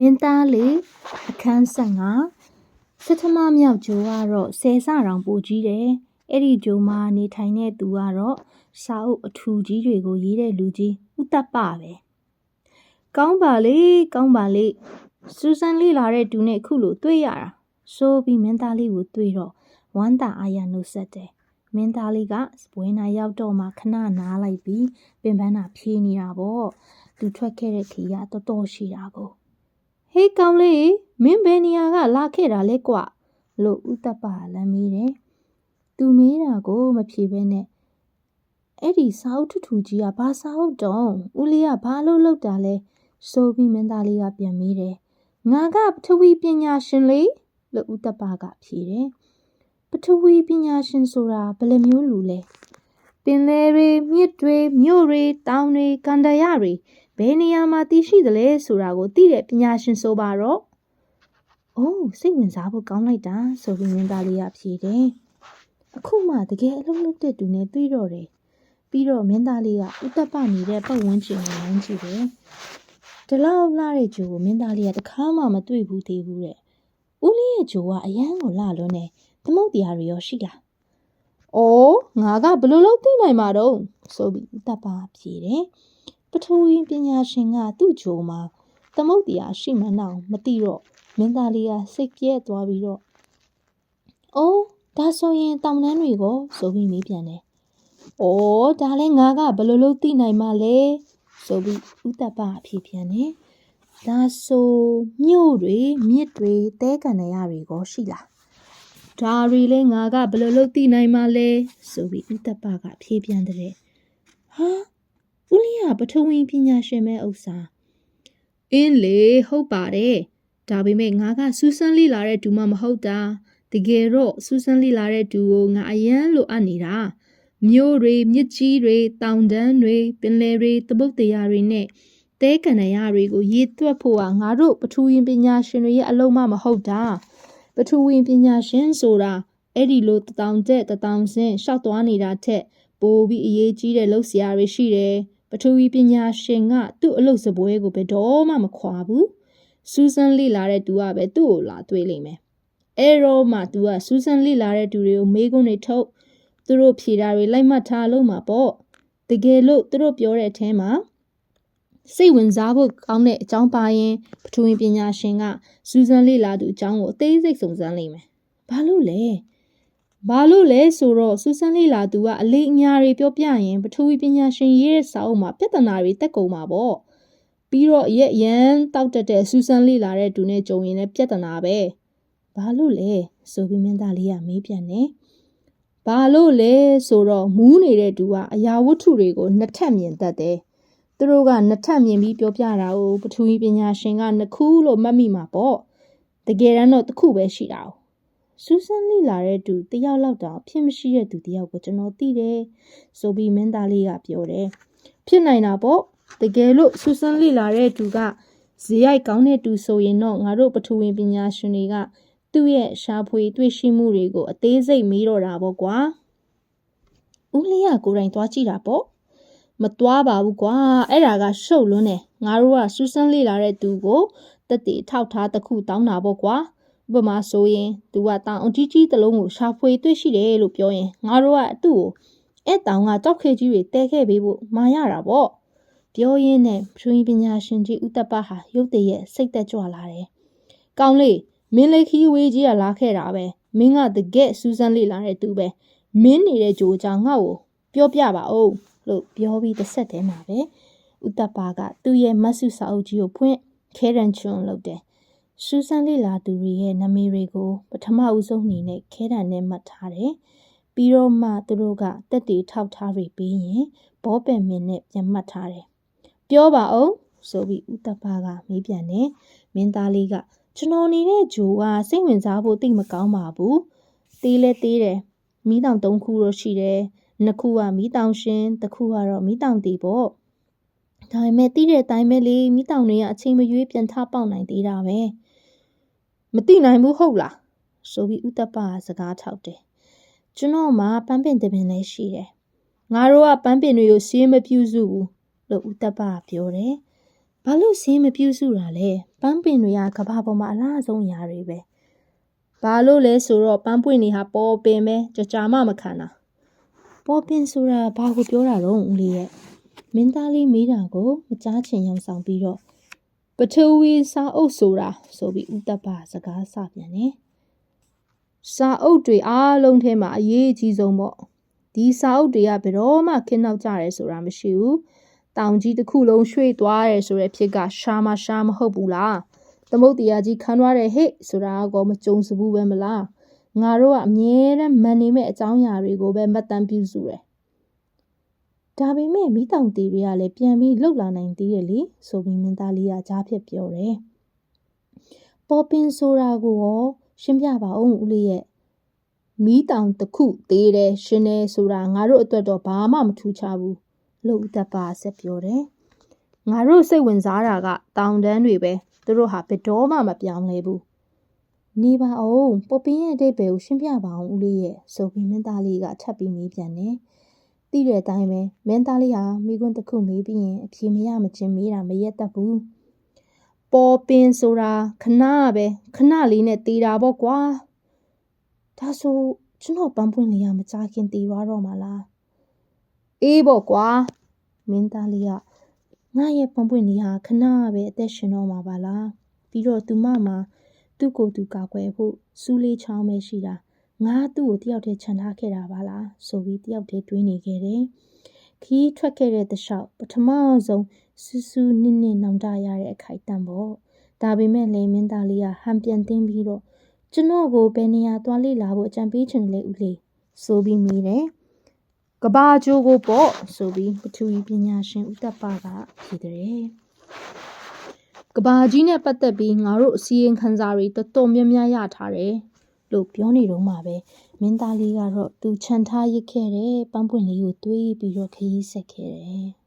မင်းသားလေးအခန်းဆက်ငါစထမမြောက်ဂျိုကတော့ဆယ်ဆတောင်ပိုကြီးတယ်အဲ့ဒီဂျိုမှာနေထိုင်တဲ့သူကတော့စာအုပ်အထူကြီးတွေကိုရေးတဲ့လူကြီးဥတ္တပပဲကောင်းပါလေကောင်းပါလေစူဇန်လေးလာတဲ့သူနဲ့ခုလိုတွေ့ရတာဆိုပြီးမင်းသားလေးကိုတွေ့တော့ဝမ်းသာအားရနှုတ်ဆက်တယ်မင်းသားလေးကစပွဲနာရောက်တော့မှခဏနားလိုက်ပြီးပင်ပန်းတာဖြေးနေတာပေါ့သူထွက်ခဲ့တဲ့ခီကတော်တော်ရှိတာကို ဟေးကောင်းလေးမင်းဘယ်နေရာကလာခဲ့တာလဲကွလို့ဥတ္တပလမ်းမေးတယ်။သူမေးတာကိုမဖြေဘဲနဲ့အဲ့ဒီစာအုပ်ထူထူကြီးကဘာစာအုပ်တုံးဦးလေးကဘာလို့လုပ်တာလဲဆိုပြီးမင်းသားလေးကပြန်မေးတယ်။ငါကပထဝီပညာရှင်လေးလို့ဥတ္တပကဖြေတယ်။ပထဝီပညာရှင်ဆိုတာဘယ်လိုမျိုးလူလဲ။ပင်လယ်တွေမြစ်တွေမြို့တွေတောင်တွေကန္တရတွေ ဘယ်နေရာမှာတည်ရှိသလဲဆိုတာကိုသိတဲ့ပညာရှင်ဆိုပါတော့။အိုးစိတ်ဝင်စားဖို့ကောင်းလိုက်တာဆိုပြီးမင်းသားလေးကဖြေတယ်။အခုမှတကယ်အလုပ်လုပ်တဲ့သူနဲ့တွေ့တော့တယ်။ပြီးတော့မင်းသားလေးကဥတ္တပနေတဲ့ပတ်ဝန်းကျင်ကိုလမ်းကြည့်တယ်။ဒီလောက်လှတဲ့ဂျိုကိုမင်းသားလေးကတခါမှမတွေ့ဘူးသေးဘူးတဲ့။ဦးလေးရဲ့ဂျိုကအရန်ကိုလှလွန်းနေသမုတ်တရားတွေရောရှိလား။အော်ငါကဘယ်လိုလုပ်သိနိုင်မှာတော့ဆိုပြီးဥတ္တပဖြေတယ်။ပ ထဝီပညာရှင်ကသူ့ဂျိုမှာသမုတ်တရားရှိမှန်းတော့မသိတော့မင်းသားလေးကစိတ်ပြဲသွားပြီးတော့အိုးဒါဆိုရင်တောင်တန်းတွေကိုဆိုပြီးမေးပြန်တယ်။အော်ဒါလဲငါကဘယ်လိုလုပ်သိနိုင်မှလဲဆိုပြီးဥတ္တပအဖြေပြန်တယ်။ဒါဆိုမြို့တွေမြစ်တွေတဲကန်ရတွေကိုရှိလား။ဒါရီလဲငါကဘယ်လိုလုပ်သိနိုင်မှလဲဆိုပြီးဥတ္တပကဖြေပြန်တဲ့။ဟာ ဦးလေးကပထဝီပညာရှင်ပဲဥစ္စာအင်းလေဟုတ်ပါတယ်ဒါပေမဲ့ငါကစူးစမ်းလေ့လာတဲ့ဒူမှမဟုတ်တာတကယ်တော့စူးစမ်းလေ့လာတဲ့ဒူကိုငါအရန်လိုအပ်နေတာမြို့တွေမြစ်ကြီးတွေတောင်တန်းတွေပင်လယ်တွေသမုဒ္ဒရာတွေနဲ့တဲကန်ရတွေကိုရေသွက်ဖို့ကငါတို့ပထဝီပညာရှင်တွေရဲ့အလုံးမမဟုတ်တာပထဝီပညာရှင်ဆိုတာအဲ့ဒီလိုတတောင်တက်တတောင်ဆင်းရှောက်သွားနေတာထက်ပိုပြီးအရေးကြီးတဲ့လုပ်စရာတွေရှိတယ်။ ပထဝီပညာရှင်ကသူ့အလုပ်စပွဲကိုဘယ်တော့မှမခွာဘူး။စူးစမ်းလေ့လာတဲ့သူကပဲသူ့ကိုလာတွေ့လိမ့်မယ်။အဲတော့မှသူကစူးစမ်းလေ့လာတဲ့သူတွေကိုမေးခွန်းတွေထုတ်သူတို့ဖြေတာတွေလိုက်မှတ်ထားလို့မှာပေါ့။တကယ်လို့သူတို့ပြောတဲ့အထဲမှာစိတ်ဝင်စားဖို့ကောင်းတဲ့အကြောင်းပါရင်ပထဝီပညာရှင်ကစူးစမ်းလေ့လာသူအကြောင်းကိုအသေးစိတ်စုံစမ်းလိမ့်မယ်။ဘာလို့လဲ။ ဘာလို့လဲဆိုတော့စူးစမ်းလေ့လာသူကအလေးအညာတွေပြောပြရင်ပထဝီပညာရှင်ရေးတဲ့စာအုပ်မှာပြဿနာတွေတက်ကုန်မှာပေါ့ပြီးတော့ရက်ရန်တောက်တက်တဲ့စူးစမ်းလေ့လာတဲ့သူနဲ့ကြုံရင်လည်းပြဿနာပဲဘာလို့လဲဆိုပြီးမင်းသားလေးကမေးပြန်တယ်ဘာလို့လဲဆိုတော့မူးနေတဲ့သူကအရာဝတ္ထုတွေကိုနှစ်ထပ်မြင်တတ်တယ်သူတို့ကနှစ်ထပ်မြင်ပြီးပြောပြတာကိုပထဝီပညာရှင်ကနှစ်ခုလို့မှတ်မိမှာပေါ့တကယ်တမ်းတော့တစ်ခုပဲရှိတာ哦 စူးစမ်းလေ့လာတဲ့သူတယောက်လောက်တောင်ဖြစ်မရှိတဲ့သူတယောက်ကိုကျွန်တော်သိတယ်ဆိုပြီးမင်းသားလေးကပြောတယ်ဖြစ်နိုင်တာပေါ့တကယ်လို့စူးစမ်းလေ့လာတဲ့သူကဇေယိုက်ကောင်းတဲ့သူဆိုရင်တော့ငါတို့ပထဝီပညာရှင်တွေကသူ့ရဲ့ရှာဖွေတွေ့ရှိမှုတွေကိုအသေးစိတ်မေးတော့တာပေါ့ကွာဦးလေးကကိုယ်တိုင်သွားကြည့်တာပေါ့မသွားပါဘူးကွာအဲ့ဒါကရှုပ်လွန်းတယ်ငါတို့ကစူးစမ်းလေ့လာတဲ့သူကိုတက်တည်ထောက်ထားတစ်ခုတောင်းတာပေါ့ကွာ ဥပမာဆိုရင်သူကတောင်အကြီးကြီးတစ်လုံးကိုရှာဖွေတွေ့ရှိတယ်လို့ပြောရင်ငါတို့ကသူ့ကိုအဲ့တောင်ကကြောက်ခဲကြီးတွေတဲခဲ့ပေးဖို့မာရတာပေါ့ပြောရင်းနဲ့ဖြူရင်ပညာရှင်ကြီးဥတ္တပဟာရုတ်တရက်စိတ်သက်ကြွလာတယ်။ကောင်းလေမင်းလေးခီးဝေးကြီးကလာခဲ့တာပဲမင်းကတကက်စူးစမ်းလေ့လာတဲ့သူပဲမင်းနေတဲ့ကြိုးကြောင့်ငါ့ကိုပြောပြပါဦးလို့ပြောပြီးတစ်ဆက်တည်းမှာပဲဥတ္တပကသူ့ရဲ့မတ်စုစာအုပ်ကြီးကိုဖွင့်ခဲရန်ချွန်လုပ်တယ် စူးစမ်းလေ့လာသူတွေရဲ့နာမည်တွေကိုပထမဦးဆုံးအနေနဲ့ခဲတံနဲ့မှတ်ထားတယ်။ပြီးတော့မှသူတို့ကတက်တီထောက်ထားတွေပေးရင်ဘောပင်မင်းနဲ့ပြန်မှတ်ထားတယ်။ပြောပါအောင်ဆိုပြီးဥတ္တပကမေးပြန်တယ်။မင်းသားလေးကကျွန်တော်နေတဲ့ဂျိုကစိတ်ဝင်စားဖို့တိတ်မကောင်းပါဘူး။သေးလဲသေးတယ်။မီးတောင်၃ခုတော့ရှိတယ်။နှစ်ခုကမီးတောင်ရှင်တစ်ခုကတော့မီးတောင်တီပေါ့။ဒါပေမဲ့တီးတဲ့အတိုင်းပဲလေမီးတောင်တွေကအချိန်မရွေးပြန်ထပေါက်နိုင်သေးတာပဲ။ မသိနိုင်ဘူးဟုတ်လားဆိုပြီးဥတ္တပကစကားထောက်တယ်ကျွန်တော်မှာပန်းပင်တပင်လည်းရှိတယ်ငါတို့ကပန်းပင်တွေကိုဆေးမပြူစုဘူးလို့ဥတ္တပကပြောတယ်ဘာလို့ဆေးမပြူစုတာလဲပန်းပင်တွေကကဘာပေါ်မှာအလားဆုံးအရာတွေပဲဘာလို့လဲဆိုတော့ပန်းပွင့်တွေဟာပေါ်ပင်ပဲကြကြမှမခံတာပေါ်ပင်ဆိုတာဘာကိုပြောတာတော့ဦးလေးရဲ့မင်းသားလေးမေးတာကိုမကြားချင်ရောင်ဆောင်ပြီးတော့ ပထဝီစာအုပ်ဆိုတာဆိုပြီးဥတ္တပစကားစပြန်တယ်စာအုပ်တွေအားလုံးထဲမှာအရေးအကြီးဆုံးပေါ့ဒီစာအုပ်တွေကဘယ်တော့မှခင်းနောက်ကြရဲဆိုတာမရှိဘူးတောင်ကြီးတစ်ခုလုံးရွှေ့သွားရဲဆိုတဲ့ဖြစ်ကရှာမရှာမဟုတ်ဘူးလားသမုတ်တရားကြီးခံရတဲ့ဟဲ့ဆိုတာကောမကြုံစဘူးပဲမလားငါတို့ကအမြဲတမ်းမန်နေမဲ့အကြောင်းအရာတွေကိုပဲမှတ်တမ်းပြုစုတယ် ဒါပေမဲ့မိတောင်တီတွေကလည်းပြန်ပြီးလှုပ်လာနိုင်သေးတယ်လေဆိုပြီးမင်းသားလေးကကြားဖြစ်ပြောတယ်ပေါ်ပင်ဆိုတာကိုရောရှင်းပြပါဦးဦးလေးရဲ့မီးတောင်တစ်ခုသေးတယ်ရှင်နေဆိုတာငါတို့အတွက်တော့ဘာမှမထူးခြားဘူးလို့ဦးတပ်ပါဆက်ပြောတယ်ငါတို့စိတ်ဝင်စားတာကတောင်တန်းတွေပဲသူတို့ဟာဘယ်တော့မှမပြောင်းလဲဘူးနေပါအောင်ပေါ်ပင်ရဲ့အတိတ်ပဲကိုရှင်းပြပါအောင်ဦးလေးရဲ့ဆိုပြီးမင်းသားလေးကထပ်ပြီးမေးပြန်တယ် သိတဲ့အတိုင်းပဲမင်းသားလေးဟာမိကွန်းတစ်ခုမေးပြီးရင်အဖြေမရမချင်းမေးတာမရက်တတ်ဘူးပေါ်ပင်ဆိုတာခဏပဲခဏလေးနဲ့တေးတာပေါ့ကွာဒါဆိုကျွန်တော်ပန်းပွင့်လေးကမကြခင်တေးသွားတော့မှာလားအေးပေါ့ကွာမင်းသားလေးကငါရဲ့ပန်းပွင့်လေးဟာခဏပဲအသက်ရှင်တော့မှာပါလားပြီးတော့သူမမှာသူ့ကိုယ်သူကာကွယ်ဖို့စူးလေးချောင်းပဲရှိတာ ငါသူ့ကိုတယောက်တည်းခြံထားခဲ့တာပါလားဆိုပြီးတယောက်တည်းတွေးနေခဲ့တယ်ခီးထွက်ခဲ့တဲ့တခြားပထမဆုံးစူးစူးနစ်နစ်နောင်တရတဲ့အခိုက်အတန့်ပေါ့ဒါပေမဲ့လေမင်းသားလေးကဟန်ပြန်တင်းပြီးတော့ကျွန်တော်ကိုဘယ်နေရာသွားလေ့လာဖို့အကြံပေးချင်တယ်လေဦးလေးဆိုပြီးမိတယ်ကဘာဂျိုကိုပေါ့ဆိုပြီးပထဝီပညာရှင်ဦးတပ်ပကဖြေတယ်ကဘာကြီးနဲ့ပတ်သက်ပြီးငါတို့အစီရင်ခံစာတွေတော်တော်များများရထားတယ် လို့ပြောနေတော့မှပဲမင်းသားလေးကတော့သူခြံထားရစ်ခဲ့တဲ့ပန်းပွင့်လေးကိုတွေးပြီးတော့ခရီးဆက်ခဲ့တယ်